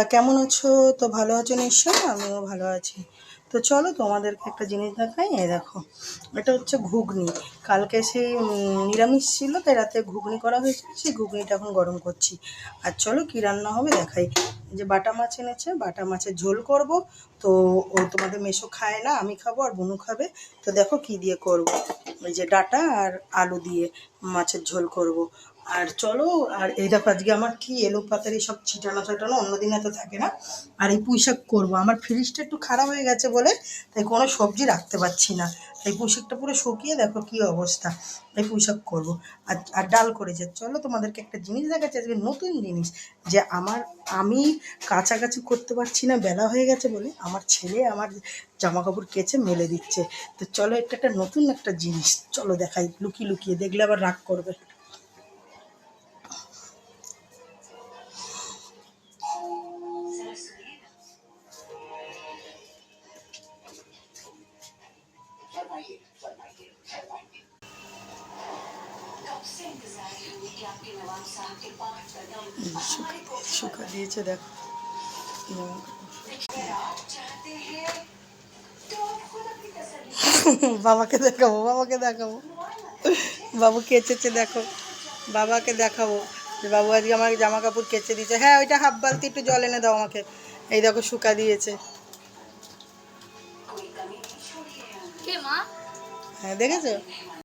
তোমরা কেমন আছো? তো ভালো আছো নিশ্চয়ই? আমিও ভালো আছি। তো চলো তোমাদেরকে একটা জিনিস দেখাই। এ দেখো, এটা হচ্ছে ঘুগনি। কালকে সেই নিরামিষ ছিল, তাই রাতে ঘুগনি করা হয়েছে সেই ঘুগনিটা এখন গরম করছি। আর চলো কী রান্না হবে দেখাই। যে বাটা মাছ এনেছে, বাটা মাছের ঝোল করব। তো ও তোমাদের মেশো খায় না, আমি খাব আর বুনু খাবে। তো দেখো কি দিয়ে করব। ওই যে ডাটা আর আলু দিয়ে মাছের ঝোল করব। আর চলো, আর এই দেখো আজকে আমার কি এলো পাতারি, সব ছিটানো ছাটানো, অন্যদিন এত থাকে না। আর এই পুঁইশাক করব। আমার ফ্রিজটা একটু খারাপ হয়ে গেছে বলে, তাই কোনো সবজি রাখতে পারছি না। তাই পুঁইশাকটা পুরো শুকিয়ে দেখো কি অবস্থা। তাই পুঁইশাক করব। আর আর ডাল করেছে। চলো তোমাদেরকে একটা জিনিস দেখাচ্ছি, আজকে নতুন জিনিস। যে আমার, আমি কাছাকাছি করতে পারছি না, বেলা হয়ে গেছে বলে আমার ছেলে আমার জামা কাপড় কেচে মেলে দিচ্ছে। তো চলো এটা একটা নতুন একটা জিনিস। চলো দেখাই, লুকিয়ে লুকিয়ে, দেখলে আবার রাগ করবে। শুকা দিয়েছে দেখো। বাবাকে দেখাবো বাবাকে দেখাবো। বাবু কেচেছে দেখো। বাবাকে দেখাবো। যে বাবু আজকে আমার জামা কাপড় কেচে দিয়েছে। হ্যাঁ ওইটা হাফ বালতি একটু জল এনে দাও আমাকে। এই দেখো শুকা দিয়েছে। হ্যাঁ দেখেছ?